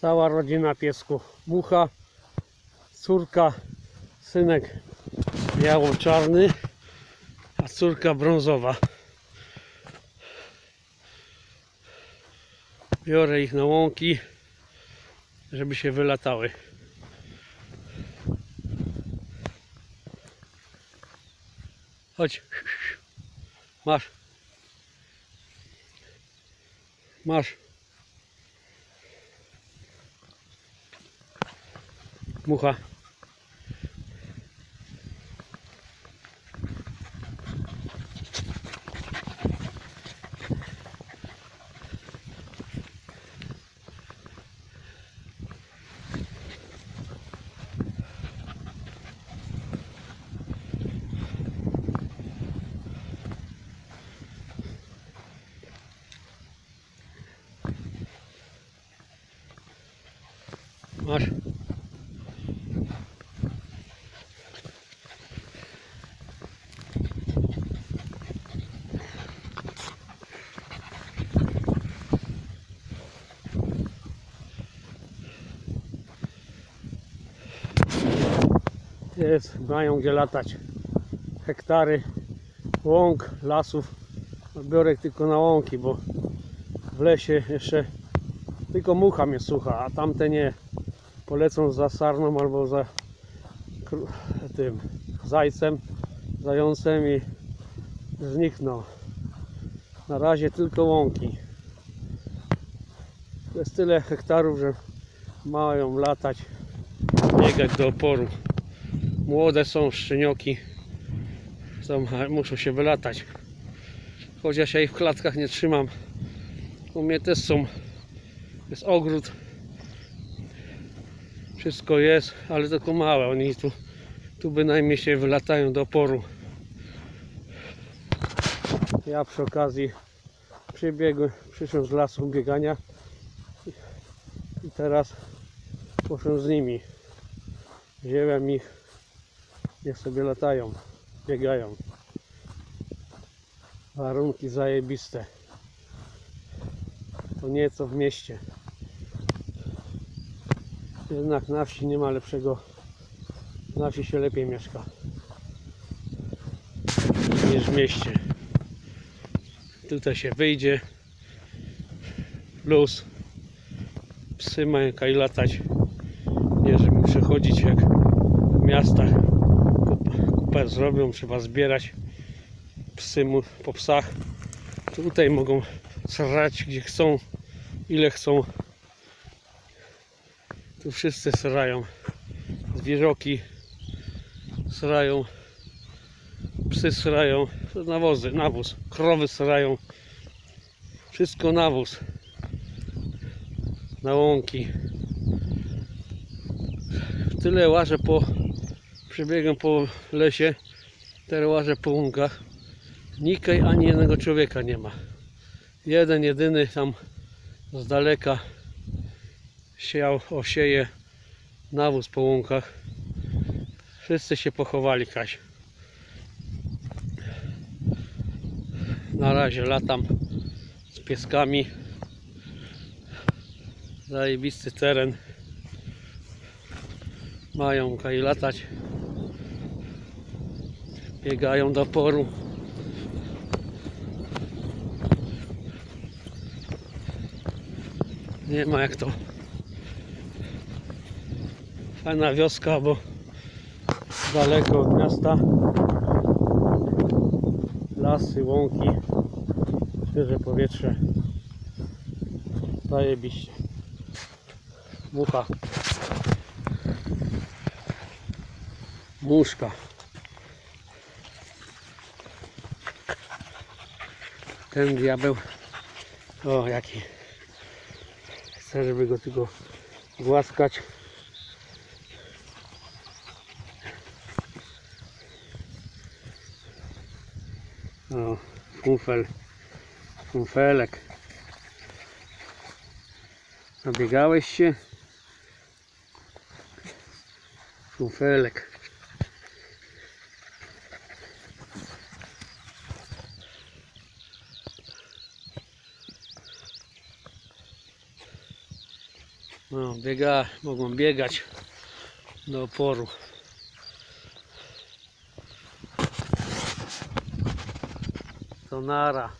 Cała rodzina piesków. Mucha, córka, synek biało-czarny, a córka brązowa. Biorę ich na łąki, żeby się wylatały. Chodź. Masz. Masz. Mucha. Masz. Jest, mają gdzie latać. Hektary łąk, lasów. Biorę tylko na łąki, bo w lesie jeszcze tylko mucha mnie słucha, a tamte nie. Polecą za sarną albo za tym zajcem, zającem i znikną. Na razie tylko łąki. Jest tyle hektarów, że mają latać, biegać do oporu. Młode są szczenioki, są, muszą się wylatać. Chociaż ja ich w klatkach nie trzymam. U mnie też są jest ogród. Wszystko jest, ale tylko małe. Oni tu, tu bynajmniej się wylatają do oporu. Ja przy okazji przybiegłem, przyszłem z lasu biegania i, i teraz poszłem z nimi. Wziąłem ich, niech sobie latają, biegają. Warunki zajebiste. To nieco w mieście. Jednak na wsi nie ma lepszego. Na wsi się lepiej mieszka niż w mieście. Tutaj się wyjdzie. Plus psy mają kaj latać. Nie żeby przechodzić jak w miastach. Kupę zrobią, trzeba zbierać psy mu- po psach. Tutaj mogą srać gdzie chcą, ile chcą. Tu wszyscy srają. Zwierzoki srają. Psy srają. Nawozy, nawóz. Krowy srają. Wszystko nawóz. Na łąki. Tyle łażę po przebiegam po lesie. Teraz łażę po łąkach. Nikaj ani jednego człowieka nie ma. Jeden jedyny tam z daleka siał, osieje nawóz po łąkach. Wszyscy się pochowali, Kaś. Na razie latam z pieskami. Zajebisty teren. Mają kaj latać. Biegają do poru. Nie ma jak to. Fajna wioska, bo daleko od miasta. Lasy, łąki, świeże powietrze. Zajebiście. Mucha. Muszka. Ten diabeł. O, jaki. Chcę, żeby go tylko głaskać. O, funfel. Funfelek. Nabiegałeś się? Funfelek. No, biega, mogą biegać do oporu. To nara.